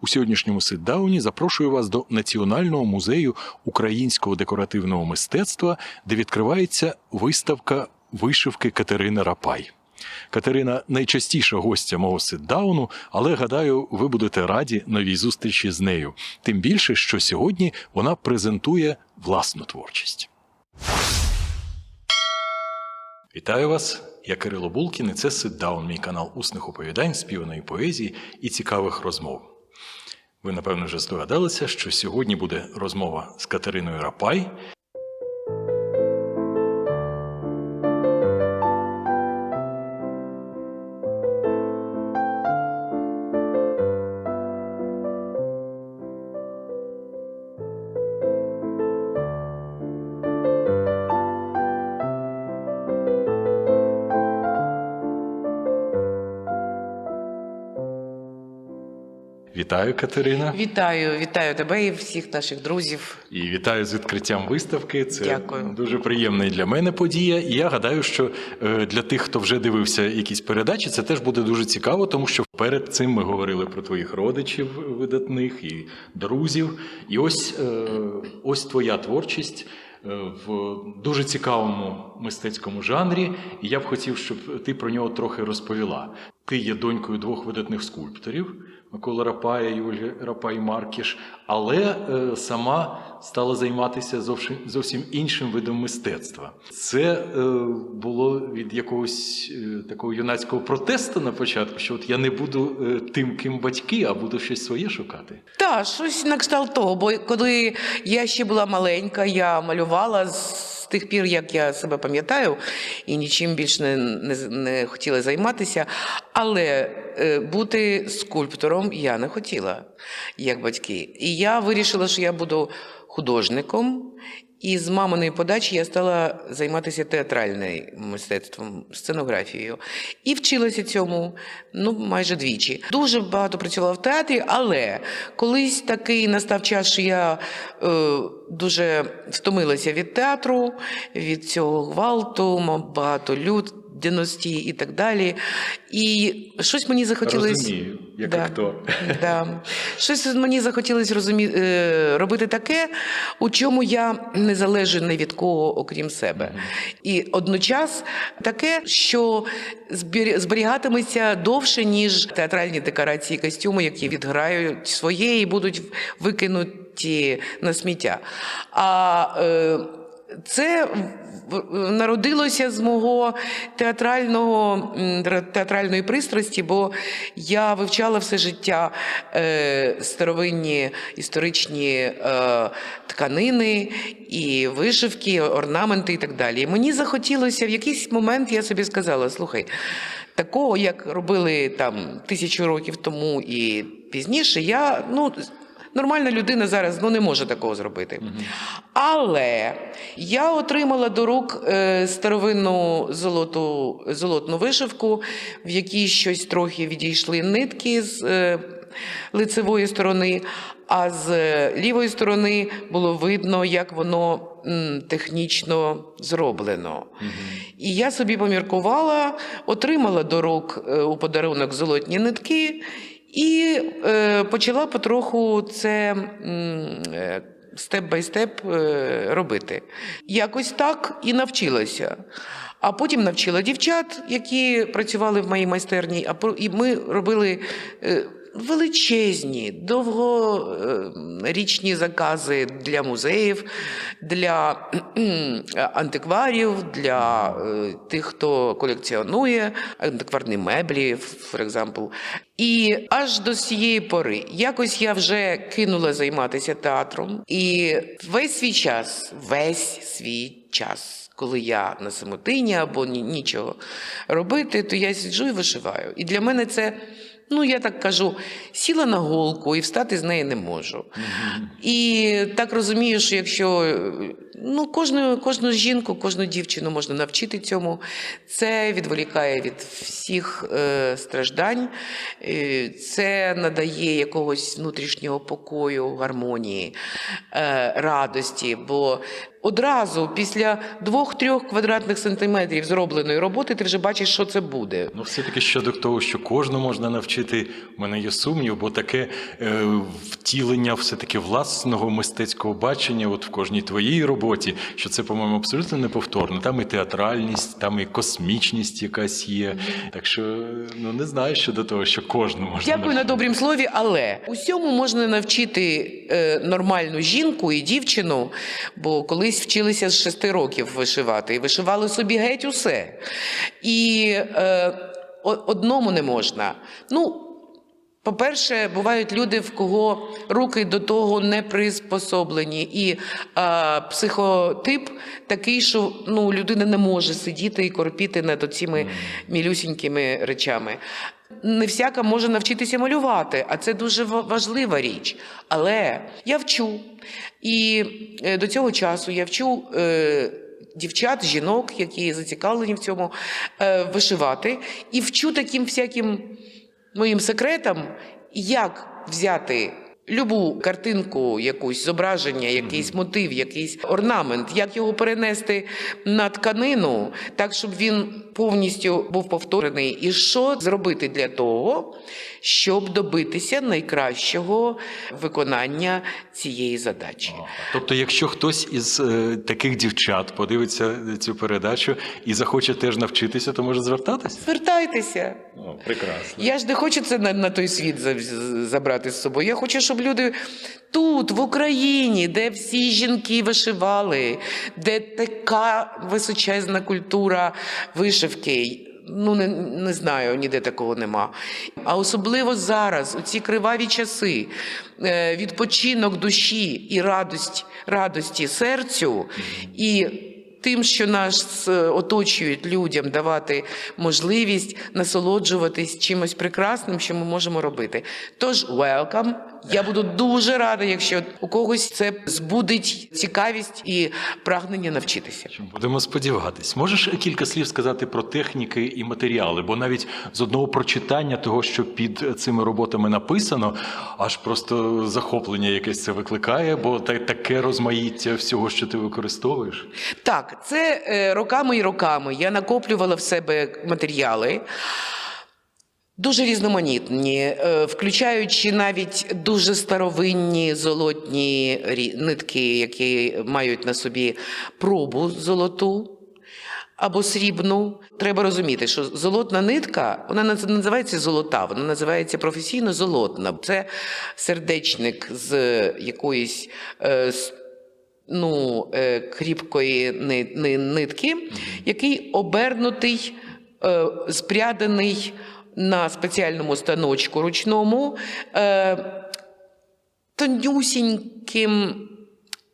У сьогоднішньому ситдауні запрошую вас до Національного музею українського декоративного мистецтва, де відкривається виставка вишивки Катерини Рапай. Катерина найчастіша гостя мого ситдауну, але гадаю, ви будете раді новій зустрічі з нею. Тим більше, що сьогодні вона презентує власну творчість. Вітаю вас! Я Кирило Булкін, і це Ситдаун, мій канал усних оповідань, співаної поезії і цікавих розмов. Ви, напевно, вже здогадалися, що сьогодні буде розмова з Катериною Рапай. Вітаю, Катерина! Вітаю, вітаю тебе і всіх наших друзів. І вітаю з відкриттям виставки. Це Дякую. дуже приємна і для мене подія. І я гадаю, що е, для тих, хто вже дивився якісь передачі, це теж буде дуже цікаво, тому що перед цим ми говорили про твоїх родичів видатних і друзів. І ось, е, ось твоя творчість. е, В дуже цікавому мистецькому жанрі, і я б хотів, щоб ти про нього трохи розповіла. Ти є донькою двох видатних скульпторів Миколи Рапая і Ольги Рапай Маркіш, але е, сама стала займатися зовсім, іншим видом мистецтва. Це е, було від якогось е, такого юнацького протесту на початку, що от я не буду тим, ким батьки, а буду щось своє шукати. Та щось на кшталт того. Бо коли я ще була маленька, я малювала з тих пір, як я себе пам'ятаю, і нічим більш не, не, не хотіла займатися. Але е, бути скульптором я не хотіла, як батьки. І я вирішила, що я буду художником. І з маминої подачі я стала займатися театральним мистецтвом, сценографією. І вчилася цьому ну, майже двічі. Дуже багато працювала в театрі, але колись такий настав час, що я е, дуже втомилася від театру, від цього гвалту, багато людяності і так далі. І щось мені захотілося. Розумію, як актор. Да. Щось мені захотілося розумі... е, робити таке, у чому я не залежу ні від кого, окрім себе. І одночас таке, що зберігатиметься довше, ніж театральні декорації, костюми, які відграють своє і будуть викинуті на сміття. А е, це народилося з мого театрального театральної пристрасті, бо я вивчала все життя е, старовинні історичні е, тканини і вишивки, орнаменти і так далі. Мені захотілося в якийсь момент, я собі сказала: слухай, такого, як робили там тисячу років тому і пізніше, я ну. Нормальна людина зараз ну, не може такого зробити. Але я отримала до рук е, старовинну золоту, золотну вишивку, в якій щось трохи відійшли нитки з е, лицевої сторони, а з е, лівої сторони було видно, як воно технічно зроблено. І я собі поміркувала, отримала до рук у подарунок золотні нитки. І е, почала потроху це е, степ-бай-степ е, робити. Якось так і навчилася. А потім навчила дівчат, які працювали в моїй майстерні, а і ми робили. е, Величезні, довгорічні закази для музеїв, для антикварів, для е, тих, хто колекціонує антикварні меблі, for example. І аж до цієї пори якось я вже кинула займатися театром. І весь свій час, весь свій час, коли я на самотині або ні, нічого робити, то я сиджу і вишиваю. І для мене це. Ну, я так кажу, сіла на голку і встати з неї не можу. І так розумію, що якщо е, Ну, кожну, кожну жінку, кожну дівчину можна навчити цьому. Це відволікає від всіх е, страждань, е, це надає якогось внутрішнього покою, гармонії, е, радості. Бо одразу після двох-трьох квадратних сантиметрів зробленої роботи ти вже бачиш, що це буде. Ну, все-таки щодо того, що кожну можна навчити, в мене є сумнів, бо таке е, втілення все-таки власного мистецького бачення, от в кожній твоїй роботі, що це, по-моєму, абсолютно неповторно. Там і театральність, там і космічність якась є. Так що ну не знаю щодо того, що кожну можна Дякую на добрім слові, але усьому можна навчити е, нормальну жінку і дівчину, бо колись вчилися з шести років вишивати і вишивали собі геть усе. І е, одному не можна. Ну, по-перше, бувають люди, в кого руки до того не приспособлені, і а, психотип такий, що ну, людина не може сидіти і корпіти над цими мілюсінькими речами. Не всяка може навчитися малювати, а це дуже важлива річ. Але я вчу. І е, до цього часу я вчу. Е, Дівчат, жінок, які зацікавлені в цьому, е, вишивати, і вчу таким всяким моїм секретом, як взяти любу картинку, якусь зображення, якийсь мотив, якийсь орнамент, як його перенести на тканину, так щоб він повністю був повторений, і що зробити для того, щоб добитися найкращого виконання цієї задачі. Тобто, якщо хтось із е, таких дівчат подивиться цю передачу і захоче теж навчитися, то може звертатися? Звертайтеся. О, прекрасно. Я ж не хочу це на, на той світ забрати з собою. Я хочу, щоб люди тут, в Україні, де всі жінки вишивали, де така височезна культура вишивки. Ну, не, не знаю, ніде такого нема. А особливо зараз, у ці криваві часи, е, відпочинок душі і радость, радості серцю, і тим, що нас е, оточують людям, давати можливість насолоджуватись чимось прекрасним, що ми можемо робити. Тож, welcome. Я буду дуже рада, якщо у когось це збудить цікавість і прагнення навчитися. Будемо сподіватись. Можеш кілька слів сказати про техніки і матеріали? Бо навіть з одного прочитання того, що під цими роботами написано, аж просто захоплення якесь це викликає, бо та- таке розмаїття всього, що ти використовуєш. Так, це е, роками і роками я накоплювала в себе матеріали. Дуже різноманітні, е, включаючи навіть дуже старовинні золотні нитки, які мають на собі пробу золоту або срібну. Треба розуміти, що золотна нитка, вона не називається золота, вона називається професійно золотна. Це сердечник з якоїсь е, ну, е, кріпкої ни- ни- нитки, який обернутий, спряданий на спеціальному станочку ручному, е, тонюсіньким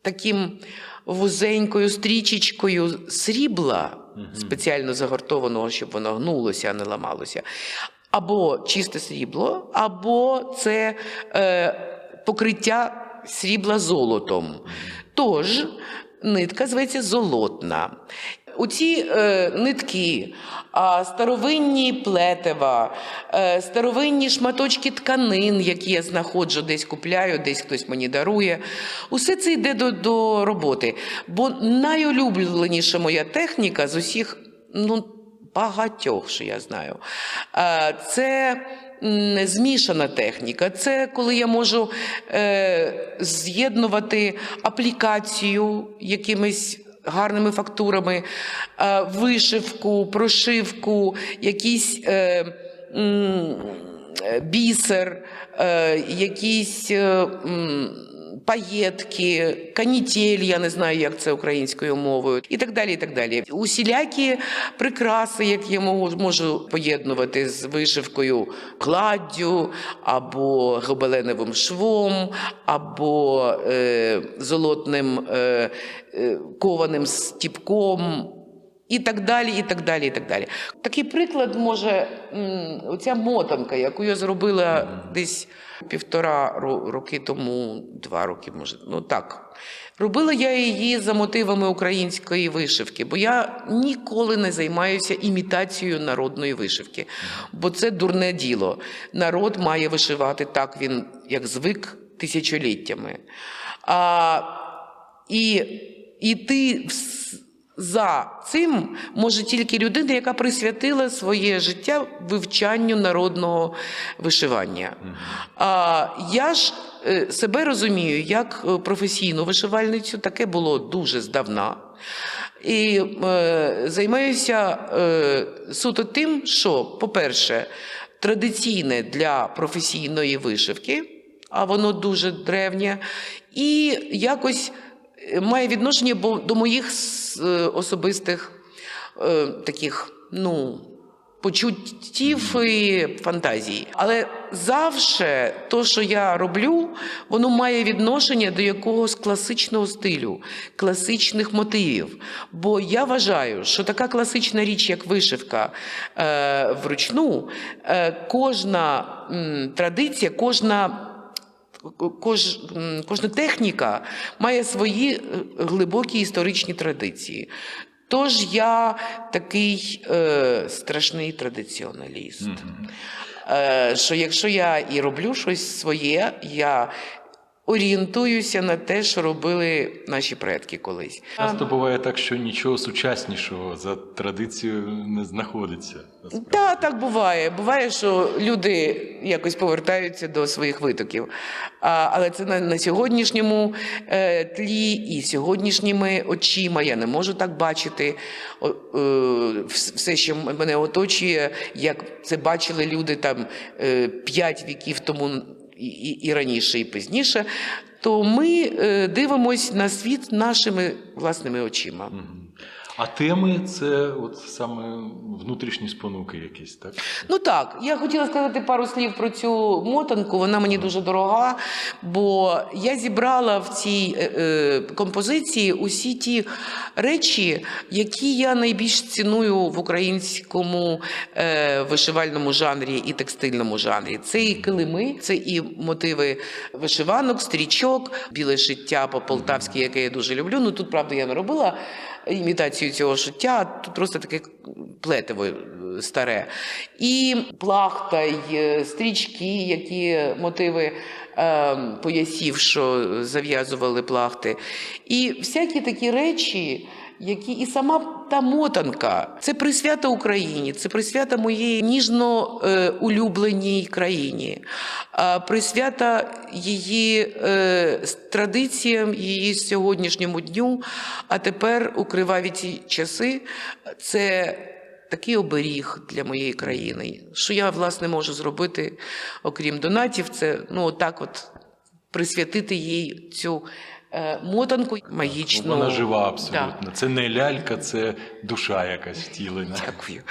таким вузенькою стрічечкою срібла, спеціально загортованого, щоб воно гнулося, а не ламалося. Або чисте срібло, або це е, покриття срібла золотом. Тож нитка зветься золотна. Оці е, нитки, старовинні плетева, е, старовинні шматочки тканин, які я знаходжу, десь купляю, десь хтось мені дарує. Усе це йде до, до роботи. Бо найулюбленіша моя техніка з усіх, ну, багатьох, що я знаю, е, це змішана техніка. Це коли я можу е, з'єднувати аплікацію якимись гарними фактурами, е, вишивку, прошивку, якісь. Е, е, бісер, якісь паєтки, канітель, я не знаю, як це українською мовою, і так далі. і так далі. Усілякі прикраси, які я можу, поєднувати з вишивкою гладдю, або гобеленовим швом, або е, золотним е, е, кованим стіпком. І так далі, і так далі, і так далі. Такий приклад може оця мотанка, яку я зробила десь півтора роки тому, два роки, може, ну так. Робила я її за мотивами української вишивки, бо я ніколи не займаюся імітацією народної вишивки, бо це дурне діло. Народ має вишивати так, він як звик тисячоліттями. А, і іти вс- за цим може тільки людина, яка присвятила своє життя вивчанню народного вишивання. А я ж е, себе розумію як е, професійну вишивальницю, таке було дуже здавна. І е, займаюся е, суто тим, що, по-перше, традиційне для професійної вишивки, а воно дуже древнє, і якось має відношення до моїх е, особистих е, таких, ну, почуттів і фантазій. Але завжди то, що я роблю, воно має відношення до якогось класичного стилю, класичних мотивів. Бо я вважаю, що така класична річ, як вишивка е, вручну, е, кожна м, традиція, кожна. Кож, кожна техніка має свої е, глибокі історичні традиції. Тож я такий е, страшний традиціоналіст. Е, що якщо я і роблю щось своє, я орієнтуюся на те, що робили наші предки колись. Часто буває так, що нічого сучаснішого за традицією не знаходиться. Так, так буває. Буває, що люди якось повертаються до своїх витоків. А, але це на, на сьогоднішньому е, тлі і сьогоднішніми очима. Я не можу так бачити о, е, все, що мене оточує, як це бачили люди там е, п'ять віків тому і, і, раніше, і пізніше. То ми е, дивимось на світ нашими власними очима. А теми це от саме внутрішні спонуки якісь, так? Ну так, я хотіла сказати пару слів про цю мотанку. Вона мені дуже дорога, бо я зібрала в цій е, е, композиції усі ті речі, які я найбільш ціную в українському е, вишивальному жанрі і текстильному жанрі. Це і килими, це і мотиви вишиванок, стрічок, біле шиття по-полтавськи, яке я дуже люблю. Ну тут, правда, я не робила імітацію цього життя, просто таке плетиво е, старе. І плахта, й е, стрічки, які мотиви е, поясів, що зав'язували плахти. І всякі такі речі. Які і сама та мотанка, це присвята Україні, це присвята моїй ніжно е, улюбленій країні, а присвята її е, традиціям, її сьогоднішньому дню. А тепер у криваві ці часи це такий оберіг для моєї країни. Що я власне можу зробити, окрім донатів, це ну отак, от присвятити їй цю мотанку магічну. Вона жива Да. абсолютно. Це не лялька, це душа якась втілена. Дякую.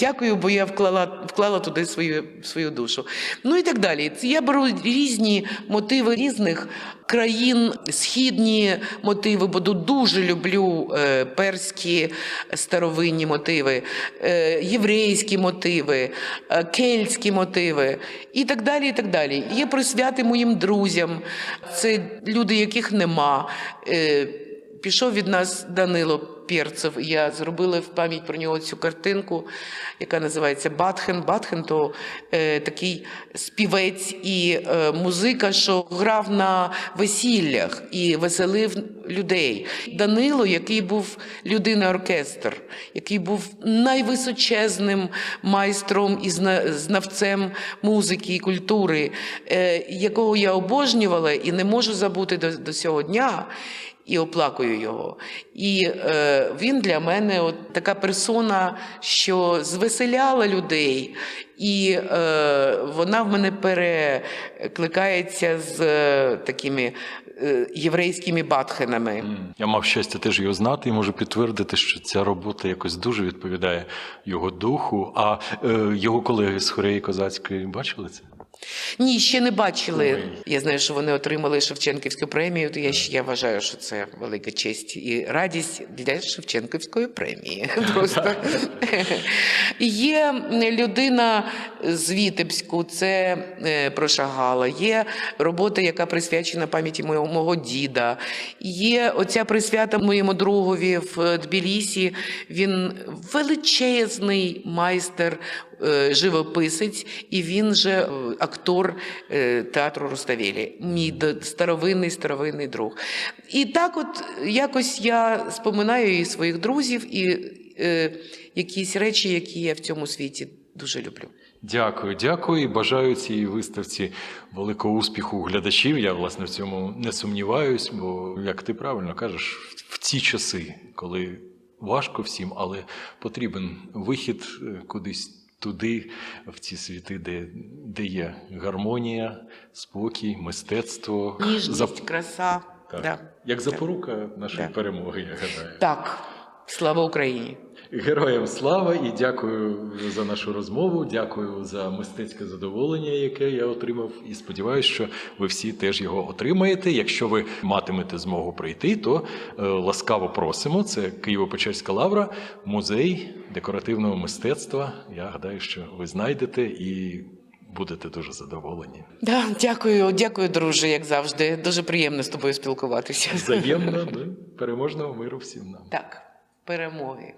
Дякую, бо я вклала, вклала туди свою, свою душу. Ну і так далі. Я беру різні мотиви різних країн, східні мотиви, бо дуже люблю е, перські старовинні мотиви, е, єврейські мотиви, е, кельтські мотиви і так далі. і так далі. Є присвяти моїм друзям. Це люди, яких нема. Пішов від нас Данило Перцев. Я зробила в пам'ять про нього цю картинку, яка називається Батхен. Батхен то е, такий співець і е, музика, що грав на весіллях і веселив людей. Данило, який був людина-оркестр, який був найвисочезним майстром і знавцем музики і культури, е, якого я обожнювала і не можу забути до, до цього дня і оплакую його. І е, він для мене от така персона, що звеселяла людей, і е, вона в мене перекликається з е, такими е, єврейськими батхенами. Я мав щастя теж його знати і можу підтвердити, що ця робота якось дуже відповідає його духу. А е, його колеги з хореї козацької бачили це? Ні, ще не бачили. Ой. Я знаю, що вони отримали Шевченківську премію. Я я вважаю, що це велика честь і радість для Шевченківської премії. Просто є людина з Вітебську, це е, прошагала. Є робота, яка присвячена пам'яті мого, мого діда. Є оця присвята моєму другові в Тбілісі. Він величезний майстер живописець, і він же е, актор е, театру Руставелі, мій старовинний старовинний друг. І так, от якось я споминаю і своїх друзів, і е, якісь речі, які я в цьому світі дуже люблю. Дякую, дякую і бажаю цій виставці великого успіху глядачів. Я власне в цьому не сумніваюсь, бо як ти правильно кажеш, в ці часи, коли важко всім, але потрібен вихід е, кудись туди, в ці світи, де, де є гармонія, спокій, мистецтво, Ніжність, зап- краса. так. Да. як запорука нашої Да. перемоги, я гадаю. Так, слава Україні! Героям слава і дякую за нашу розмову. Дякую за мистецьке задоволення, яке я отримав. І сподіваюся, що ви всі теж його отримаєте. Якщо ви матимете змогу прийти, то е, ласкаво просимо. Це Києво-Печерська лавра, музей декоративного мистецтва. Я гадаю, що ви знайдете і будете дуже задоволені. Да, дякую, дякую, друже, як завжди. Дуже приємно з тобою спілкуватися. Взаємно переможного миру всім нам. Так, перемоги.